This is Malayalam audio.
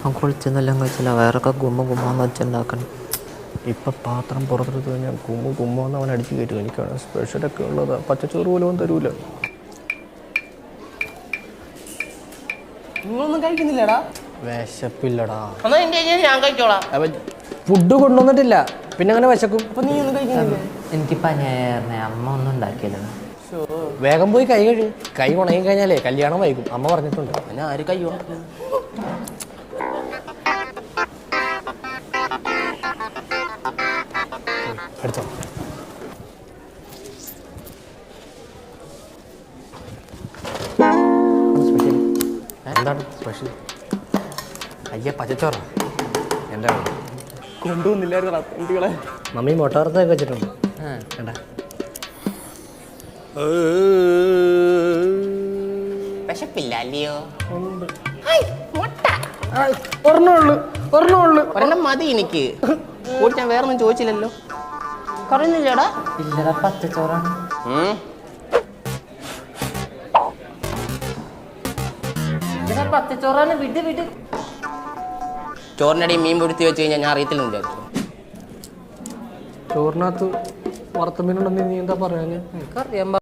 അവൻ കുളിച്ചെന്നെല്ലാം കഴിച്ചില്ല വേറൊക്കെ ഗുമ്മ ഗുമ്മാന്ന് വെച്ചുണ്ടാക്കണം. ഇപ്പം പാത്രം പുറത്തെടുത്ത് കഴിഞ്ഞാൽ കുമ്മ കുമ്മെന്ന് അവൻ അടിച്ച് കയറ്റും. എനിക്കാണ് സ്പെഷ്യലൊക്കെ ഉള്ളത്. പച്ചച്ചോറ് പോലും അവൻ തരൂല. നിങ്ങളൊന്നും കഴിക്കുന്നില്ലടാ. വിശപ്പില്ലടാ. എന്നാ എന്റെ ഞാൻ കഴിച്ചോളാം. അവൻ ഫുഡ് കൊണ്ടുവന്നിട്ടില്ല. പിന്നെ അങ്ങനെ വിശക്കും? അപ്പൊ നീ ഒന്നും കഴിക്കുന്നില്ലേ? എനിക്ക് പനിയായിരുന്നേ അമ്മ ഒന്നും ഉണ്ടാക്കിയില്ല വേഗം പോയി കൈ കഴി കൈ ഉണങ്ങി കഴിഞ്ഞാലേ കല്യാണം വൈകും. അമ്മ പറഞ്ഞിട്ടുണ്ട്. പിന്നെ ആര് കഴിയോ എടുത്തോ. എന്താണ് സ്പെഷ്യൽ അയ്യ പച്ചച്ചോറ? എന്താ കൊണ്ടുവന്നില്ലായിരുന്നടാ കുട്ടികളെ മമ്മി മുട്ട വറുത്തൊക്കെ വെച്ചിട്ടുണ്ട് വേണ്ട വിശപ്പില്ല അല്ലയോ ഒരെണ്ണം മതി എനിക്ക്. കൂടി ഞാൻ വേറൊന്നും ചോദിച്ചില്ലല്ലോ. പറയുന്നില്ലടാ ഇല്ലടാ പച്ചച്ചോറാണ്. പച്ചച്ചോറാണ്. വിട് വിട്. ചോറിനടി മീൻ പൊടുത്തി വെച്ച് കഴിഞ്ഞാൽ ഞാൻ അറിയത്തില്ല വിചാരിച്ചു. ചോറിനകത്ത് വറുത്ത മീനുണ്ടെന്ന് നീ എന്താ പറയാ എനിക്കറിയാൻ